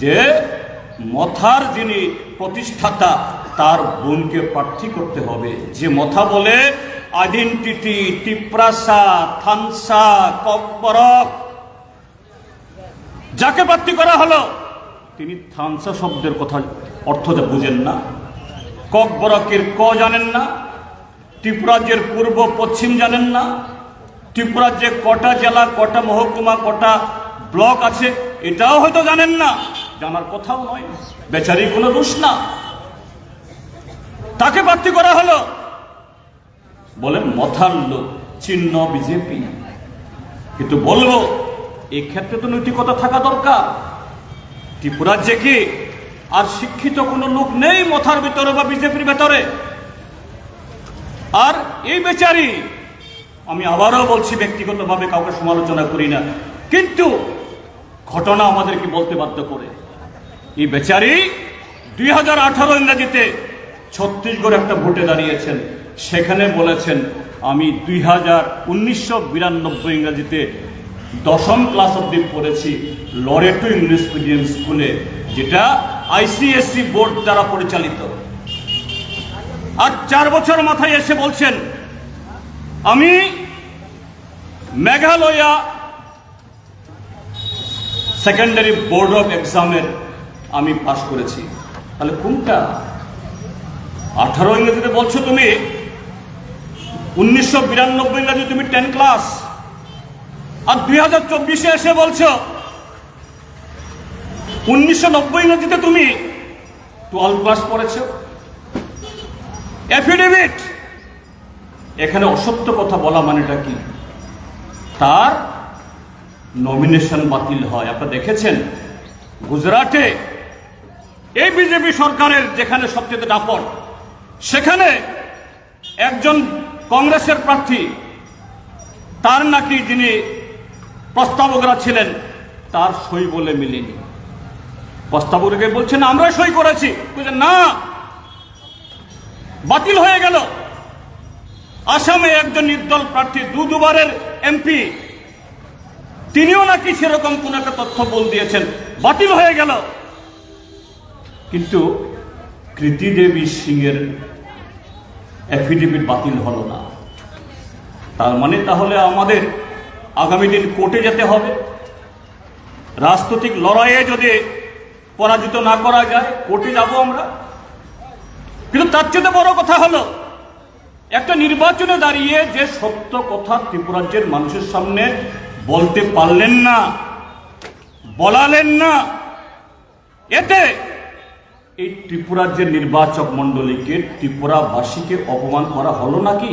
যে মথার যিনি প্রতিষ্ঠাতা, তার বোনকে প্রার্থী করতে হবে। যে মথা বলে আইডেন্টিটি টিপ্রাসা থানসা কব্বরক যাকে প্রার্থী করা হলো, তিনি থানসা শব্দের কথা অর্থটা বুঝেন না। কব্বরকের ক জানেন না ত্রিপুরাজ্যের পূর্ব পশ্চিম জানেন না। ত্রিপুরাজ্যে কটা জেলা, কটা মহকুমা, কটা ব্লক আছে, এটাও হয়তো জানেন না। জানার কথাও নয়। বেচারি কোনো দোষ না। তাকে প্রার্থী করা হলো। বলেন, মথার লোক, চিহ্ন বিজেপি। কিন্তু বলব এক্ষেত্রে তো নৈতিকতা থাকা দরকার। ত্রিপুরাজ্যে কি আর শিক্ষিত কোনো লোক নেই মথার ভিতরে বা বিজেপির ভেতরে? আর এই বেচারি, আমি আবারও বলছি, ব্যক্তিগতভাবে কাউকে সমালোচনা করি না। কিন্তু ঘটনা আমাদেরকে বলতে বাধ্য করে। এই বেচারি দুই হাজার আঠারো ইংরাজিতে ছত্তিশগড় একটা ভোটে দাঁড়িয়েছেন। সেখানে বলেছেন, আমি দুই হাজার উনিশশো বিরানব্বই ইংরাজিতে দশম ক্লাস অব্দি পড়েছি লরেটো ইংলিশ মিডিয়াম স্কুলে, যেটা আইসিএসসি বোর্ড দ্বারা পরিচালিত। আর চার বছর মাথায় এসে বলছেন, আমি মেঘালয়া সেকেন্ডারি বোর্ড অফ এক্সামের আমি পাশ করেছি। তাহলে কোনটা? আঠারো ইংরেজিতে বলছো তুমি? উনিশশো বিরানব্বই ইংরাজি তুমি টেন ক্লাস আর দুই হাজার চব্বিশে এসে বলছো, উনিশশো নব্বই ইংরেজিতে তুমি টুয়েলভ ক্লাস পড়েছো অ্যাফিডেভিট এখানে অসত্য কথা বলা মানেটা কি? তার নমিনেশন বাতিল হয়। আপনারা দেখেছেন? গুজরাটে এই বিজেপি সরকারের যেখানে সবচেয়ে দাপট, সেখানে একজন কংগ্রেসের প্রার্থী, তার নাকি যিনি প্রস্তাবকরা ছিলেন, তার সই বলে মিলেনি। প্রস্তাবককে বলছেন আমরা সই করেছি। বলছেন না, বাতিল হয়ে গেল। আসামে একজন নির্দল প্রার্থী, দু দুবারের এমপি, তিনিও নাকি সেরকম কোন একটা তথ্য বল দিয়েছেন, বাতিল হয়ে গেল। কিন্তু কৃতি দেবী সিংয়ের অ্যাফিডেভিট বাতিল হলো না। তার মানে তাহলে আমাদের আগামী দিন কোর্টে যেতে হবে। রাজনৈতিক লড়াইয়ে যদি পরাজিত না করা যায়, কোর্টে যাব আমরা। কিন্তু তার চেয়ে বড় কথা হলো, একটা নির্বাচনে দাঁড়িয়ে যে সত্য কথা ত্রিপুরাজ্যের মানুষের সামনে বলতে পারলেন না, বলালেন না, এতে এই ত্রিপুরার যে নির্বাচক মণ্ডলীকে ত্রিপুরাবাসীকে অপমান করা হলো নাকি?